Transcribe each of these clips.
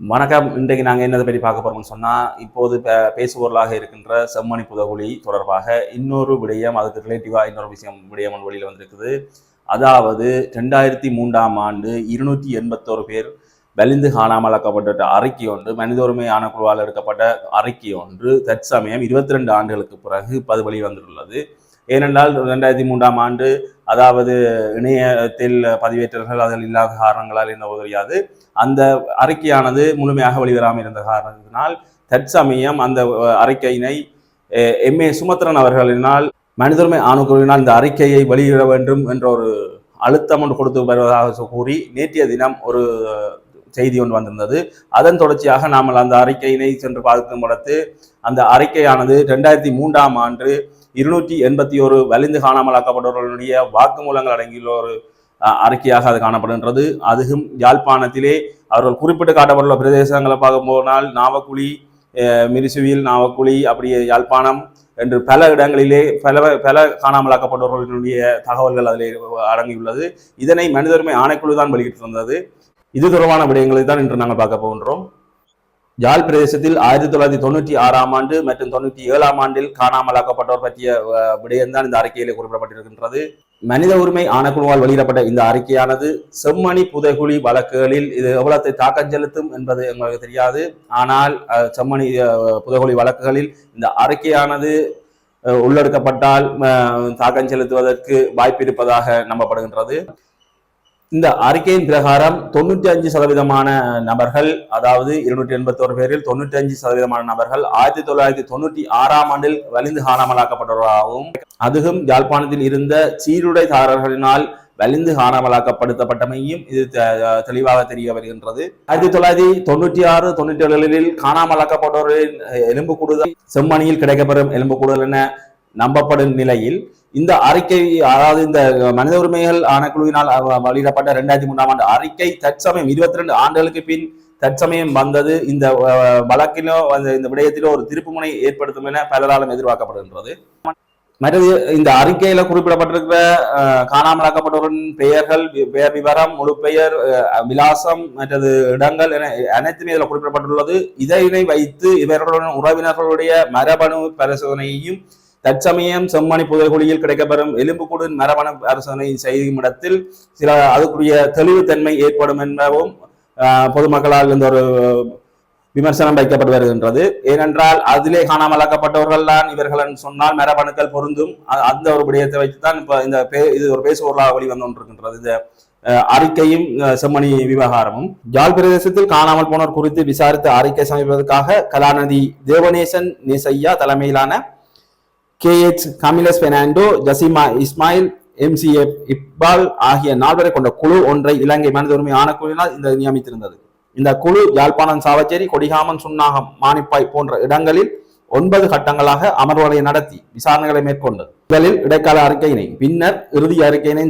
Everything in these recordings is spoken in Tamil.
வணக்கம். இன்றைக்கு நாங்கள் என்னதை பற்றி பார்க்க போகிறோம்னு சொன்னால் இப்போது பே- பேசுபொருளாக இருக்கின்ற செம்மணி புதகுலி தொடர்பாக இன்னொரு விடயம் அதுக்கு ரிலேட்டிவாக இன்னொரு விஷயம் விடயம் ஒன்று வெளியில் வந்திருக்குது. அதாவது ரெண்டாயிரத்தி மூன்றாம் ஆண்டு இருநூற்றி எண்பத்தோரு பேர் வலிந்து காணாமலாக்கப்பட்ட அறிக்கை ஒன்று மனித உரிமை ஆணைக்குழுவால் எடுக்கப்பட்ட அறிக்கை ஒன்று தற்சமயம் இருபத்தி ரெண்டு ஆண்டுகளுக்கு பிறகு இப்போது வெளி வந்துள்ளது ஏனென்றால் ரெண்டாயிரத்தி மூன்றாம் ஆண்டு அதாவது இணையத்தில் பதிவேற்றர்கள் அதில் இல்லாத காரணங்களால் என்ன உதவியாது. அந்த அறிக்கையானது முழுமையாக வெளிவராமல் இருந்த காரணத்தினால் தற்சமயம் அந்த அறிக்கையினை எம் ஏ சுமத்ரன் அவர்களினால் மனிதர்மை ஆணுக்குழுவினால் இந்த அறிக்கையை வெளியிட வேண்டும் என்ற ஒரு அழுத்தம் ஒன்று கொடுத்து வருவதாக கூறி நேற்றைய தினம் ஒரு செய்தி ஒன்று வந்திருந்தது. அதன் தொடர்ச்சியாக நாம் அந்த அறிக்கையினை சென்று பார்க்கும் பொழுது அந்த அறிக்கையானது ரெண்டாயிரத்தி மூன்றாம் ஆண்டு இருநூற்றி எண்பத்தி ஒரு வலிந்து காணாமலாக்கப்பட்டவர்களுடைய வாக்குமூலங்கள் அடங்கியுள்ள ஒரு அறிக்கையாக அது காணப்படுகின்றது. அதுவும் யாழ்ப்பாணத்திலே அவர்கள் குறிப்பிட்டு காட்டப்பட்டுள்ள பிரதேசங்களை பார்க்கும் போனால் நாவக்குழி மிரிசுவில் நாவக்குழி அப்படியே யாழ்ப்பாணம் என்று பல இடங்களிலே பல பல காணாமலாக்கப்பட்டவர்களுடைய தகவல்கள் அதில் அடங்கியுள்ளது. இதனை மனித உரிமை ஆணைக்குழு தான் வெளியிட்டிருந்தது. இது தொடர்பான விடயங்களை தான் இன்று நாங்கள் பார்க்க போகின்றோம். யாழ் பிரதேசத்தில் ஆயிரத்தி தொள்ளாயிரத்தி தொண்ணூற்றி ஆறாம் ஆண்டு மற்றும் தொண்ணூற்றி ஏழாம் ஆண்டில் காணாமலாக்கப்பட்டோர் பற்றிய விடயம்தான் இந்த அறிக்கையிலே குறிப்பிடப்பட்டிருக்கின்றது. மனித உரிமை ஆணைக்குழுவால் வெளியிடப்பட்ட இந்த அறிக்கையானது செம்மணி புதைகுழி வழக்குகளில் இது எவ்வளத்தை தாக்கம் செலுத்தும் என்பது எங்களுக்கு தெரியாது. ஆனால் செம்மணி புதைகுழி வழக்குகளில் இந்த அறிக்கையானது உள்ளெடுக்கப்பட்டால் தாக்கம் செலுத்துவதற்கு வாய்ப்பு இருப்பதாக நம்பப்படுகின்றது. இந்த அறிக்கையின் பிரகாரம் தொண்ணூற்றி அஞ்சு சதவீதமான நபர்கள் அதாவது இருநூற்றி எண்பத்தோரு பேரில் தொண்ணூற்றி அஞ்சு சதவீதமான நபர்கள் ஆயிரத்தி தொள்ளாயிரத்தி தொண்ணூற்றி ஆறாம் ஆண்டில் வலிந்து காணாமலாக்கப்பட்டவர்களாகவும் அதுவும் யாழ்ப்பாணத்தில் இருந்த சீருடைதாரர்களினால் வலிந்து காணாமலாக்கப்படுத்தப்பட்டமையும் இது தெ- தெளிவாக தெரிய வருகின்றது. ஆயிரத்தி தொள்ளாயிரத்தி தொண்ணூற்றி ஆறு தொண்ணூற்றி ஏழில் காணாமலாக்கப்பட்டவர்களின் எலும்பு கூடுதல் செம்மணியில் கிடைக்கப்பெறும் எலும்பு கூடுதல் என நம்பப்படும் நிலையில் இந்த அறிக்கை அதாவது இந்த மனித உரிமைகள் ஆணைக்குழுவினால் வெளியிடப்பட்ட ரெண்டாயிரத்தி மூணாம் ஆண்டு அறிக்கை தற்சமயம் இருபத்தி ரெண்டு ஆண்டுகளுக்கு பின் தற்சமயம் வந்தது. இந்த வழக்கிலோ இந்த விடயத்திலோ ஒரு திருப்புமுனை ஏற்படுத்தும் என பலராலும் எதிர்பார்க்கப்படுகின்றது. மற்றது இந்த அறிக்கையில குறிப்பிடப்பட்டிருக்கிற அஹ், காணாமலாக்கப்பட்டவரின் பெயர்கள் வி- பெயர் விவரம் முழு பெயர் அஹ், விலாசம் மற்றது இடங்கள் என அனைத்துமே இதில் குறிப்பிடப்பட்டுள்ளது. இதனை வைத்து இவர்களுடன் உறவினர்களுடைய மரபணு பரிசோதனையையும் தற்சமயம் செம்மணி புதைகுழியில் கிடைக்கப்பெறும் எலும்புக்கூடு மரபணு பரிசோதனை செய்யும் இடத்தில் சில அதுக்குரிய தெளிவுத்தன்மை ஏற்படும் என்பதும் பொதுமக்களால் இந்த ஒரு விமர்சனம் வைக்கப்பட்டு வருகின்றது. ஏனென்றால் அதிலே காணாமலாக்கப்பட்டவர்கள் தான் இவர்கள் சொன்னால் மரபணுக்கள் பொருந்தும். அந்த ஒரு விடயத்தை வைத்துதான் இப்ப இந்த பே- இது ஒரு பேசுபொருளாக வெளிவந்து கொண்டிருக்கின்றது இந்த அறிக்கையும் செம்மணி விவகாரமும். யாழ் பிரதேசத்தில் காணாமல் போனோர் குறித்து விசாரித்து அறிக்கை சமைப்பதற்காக கலாநிதி தேவநேசன் நேசையா தலைமையிலான K H Camillus Fernando Jasima Ismail MCF Iqbal ஆகிய நால்வரை கொண்ட குழு ஒன்றை இலங்கை மனித உரிமை ஆணைக்குழுவினால் இந்த நியமித்திருந்தது. இந்த குழு யாழ்ப்பாணம் சாவச்சேரி கொடிகாமன் சுன்னாகம் மானிப்பாய் போன்ற இடங்களில் ஒன்பது கட்டங்களாக அமர்வுகளை நடத்தி விசாரணைகளை மேற்கொண்டது. முதலில் இடைக்கால அறிக்கையினை பின்னர் இறுதி அறிக்கையினை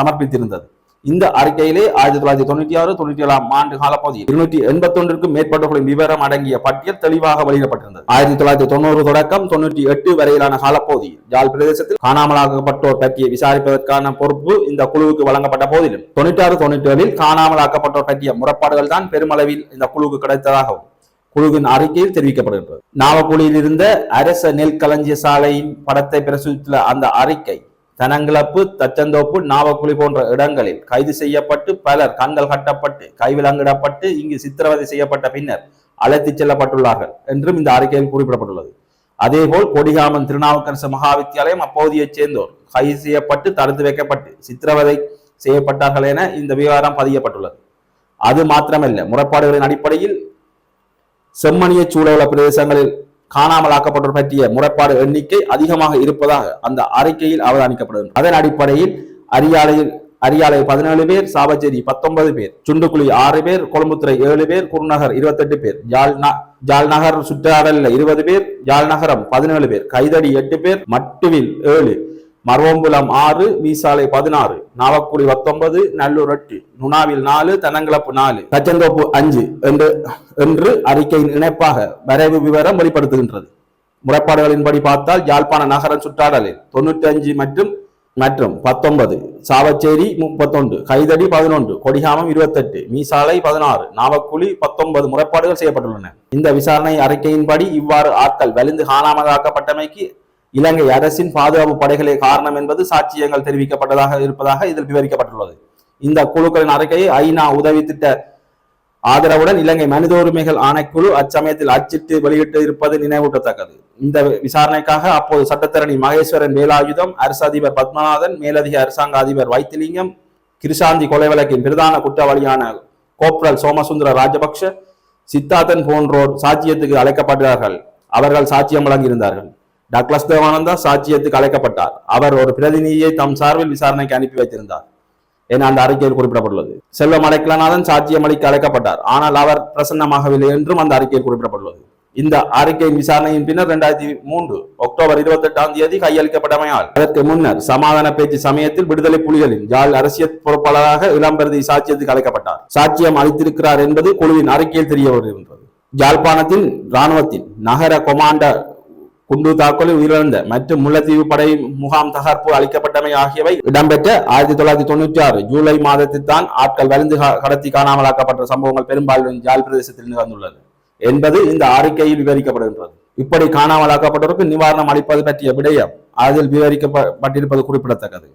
சமர்ப்பித்திருந்தது. இந்த அறிக்கையிலே ஆயிரத்தி தொள்ளாயிரத்தி தொண்ணூற்றி ஆறு தொண்ணூற்றி ஏழாம் ஆண்டு காலப்பகுதியில் இருநூற்றி எண்பத்தொன்றுக்கும் மேற்பட்டவர்களின் விவரம் அடங்கிய பட்டியல் தெளிவாக வெளியிடப்பட்டிருந்தது. ஆயிரத்தி தொள்ளாயிரத்தி தொண்ணூறு தொடக்கம் தொண்ணூற்றி எட்டு வரையிலான காலப்பகுதியில் யாழ் பிரதேசத்தில் காணாமலாக்கப்பட்டோர் பற்றிய விசாரிப்பதற்கான பொறுப்பு இந்த குழுவுக்கு வழங்கப்பட்ட போதிலும். தொண்ணூற்றி ஆறு தொண்ணூற்றி ஏழில் காணாமலாக்கப்பட்டோர் பற்றிய முறைப்பாடுகள் தான் பெருமளவில் இந்த குழுவுக்கு கிடைத்ததாகவும் குழுவின் அறிக்கையில் தெரிவிக்கப்படுகின்றது. நாவக்குழியில் இருந்த அரச நெல் களஞ்சிய சாலையின் படத்தை பிரசுரித்துள்ள அந்த அறிக்கை தனங்கிழப்பு தச்சந்தோப்பு நாவக்குழி போன்ற இடங்களில் கைது செய்யப்பட்டு பலர் கண்கள் கட்டப்பட்டு கைவிலங்கிடப்பட்டு இங்கு சித்திரவதை செய்யப்பட்ட பின்னர் அழைத்துச் செல்லப்பட்டுள்ளார்கள் என்றும் இந்த அறிக்கையில் குறிப்பிடப்பட்டுள்ளது. அதேபோல் கொடிகாமன் திருநாவுக்கரசு மகாவித்தியாலயம் அப்பகுதியைச் சேர்ந்தோர் கைது செய்யப்பட்டு தடுத்து வைக்கப்பட்டு சித்திரவதை செய்யப்பட்டார்கள் என இந்த விவகாரம் பதியப்பட்டுள்ளது. அது மாத்திரமல்ல முறைப்பாடுகளின் அடிப்படையில் செம்மணியை சூழவுள்ள பிரதேசங்களில் காணாமலாக்கப்பட்டோர் பற்றிய முறைப்பாடு எண்ணிக்கை அதிகமாக இருப்பதாக அந்த அறிக்கையில் அவதானிக்கப்படுகிறது அதன் அடிப்படையில் அரியாலையில் அரியாலை பதினேழு பேர் சாவச்சேரி பத்தொன்பது பேர் சுண்டுக்குழி ஆறு பேர் கொழும்புத்துறை ஏழு பேர் குருநகர் இருபத்தெட்டு பேர் ஜாழ் ந- ஜாழ் நகர் இருபது பேர் ஜாழ் நகரம் பதினேழு பேர் கைதடி எட்டு பேர் மட்டுவில் ஏழு மர்வம்புலம் ஆறு மீசாலை பதினாறு நாவக்குடி பத்தொன்பது நல்லூர் எட்டு நுணாவில் நாலு தனங்களப்பு நாலு கச்சந்தோப்பு அஞ்சு என்று என்று அறிக்கையின் இணைப்பாக வரைவு விவரம் வெளிப்படுத்துகின்றது. முறைப்பாடுகளின்படி பார்த்தால் யாழ்ப்பாண நகர சுற்றாடலில் தொண்ணூற்றி அஞ்சு மற்றும் மற்றும் பத்தொன்பது சாவச்சேரி முப்பத்தொன்று கைதடி பதினொன்று கொடிகாமம் இருபத்தெட்டு மீசாலை பதினாறு நாவக்குழி பத்தொன்பது முறைப்பாடுகள் செய்யப்பட்டுள்ளன. இந்த விசாரணை அறிக்கையின்படி இவ்வாறு ஆட்கள் வலிந்து காணாமலாக்கப்பட்டமைக்கு இலங்கை அரசின் பாதுகாப்பு படைகளே காரணம் என்பது சாட்சியங்கள் தெரிவிக்கப்பட்டதாக இருப்பதாக இதில் விவரிக்கப்பட்டுள்ளது. இந்த குழுக்களின் அறிக்கையை ஐநா உதவி திட்ட ஆதரவுடன் இலங்கை மனித உரிமைகள் ஆணைக்குழு அச்சமயத்தில் அச்சிட்டு வெளியிட்டு இருப்பது நினைவூட்டத்தக்கது. இந்த விசாரணைக்காக அப்போது சட்டத்தரணி மகேஸ்வரன் வேலாயுதம் அரசு அதிபர் பத்மநாதன் மேலதிக அரசாங்க அதிபர் வைத்திலிங்கம் கிருஷாந்தி கொலை வழக்கின் பிரதான குற்றவாளியான கோப்ரல் சோமசுந்தர ராஜபக்ஷ சித்தார்த்தன் போன்றோர் சாட்சியத்துக்கு அழைக்கப்பட்டார்கள். அவர்கள் சாட்சியம் வழங்கியிருந்தார்கள். டக்ளஸ் தேவானந்தா சாட்சியத்துக்கு அழைக்கப்பட்டார் அவர் ஒரு பிரதிநிதியை தம் சார்பில் விசாரணைக்கு அனுப்பி வைத்திருந்தார். என அந்த அறிக்கையில் குறிப்பிடப்பட்டுள்ளது. செல்வம் அடைக்கலநாதன் சாட்சியம் அளிக்க அழைக்கப்பட்டார் ஆனால் அவர் பிரசன்னமாகவில்லை என்றும் அந்த அறிக்கையில் குறிப்பிடப்பட்டுள்ளது. இந்த அறிக்கையின் விசாரணையின் பின்னர் இரண்டாயிரத்தி மூன்று அக்டோபர் இருபத்தி எட்டாம் தேதி கையளிக்கப்பட்டமையால் அதற்கு முன்னர் சமாதான பேச்சு சமயத்தில் விடுதலை புலிகளின் ஜாழ் அரசியல் பொறுப்பாளராக இளம்பரதி சாட்சியத்துக்கு அழைக்கப்பட்டார் சாட்சியம் அளித்திருக்கிறார் என்பது குழுவின் அறிக்கையில் தெரிய வருகின்றது யாழ்ப்பாணத்தின் இராணுவத்தின் நகர கொமாண்டர் குண்டு தாக்குதலில் உயிரிழந்த மற்றும் முல்லைத்தீவு படை முகாம் தகர்ப்பு அளிக்கப்பட்டமை ஆகியவை இடம்பெற்ற ஆயிரத்தி தொள்ளாயிரத்தி தொண்ணூற்றி ஆறு ஜூலை மாதத்தில் தான் ஆட்கள் வலிந்து கடத்தி காணாமலாக்கப்பட்ட சம்பவங்கள் பெரும்பாலும் ஜாழ் பிரதேசத்தில் நிகழ்ந்துள்ளது என்பது இந்த அறிக்கையில் விவரிக்கப்படுகின்றது. இப்படி காணாமலாக்கப்பட்டவருக்கு நிவாரணம் அளிப்பது பற்றிய விடயம் அதில் விவரிக்கப்பட்டிருப்பது குறிப்பிடத்தக்கது.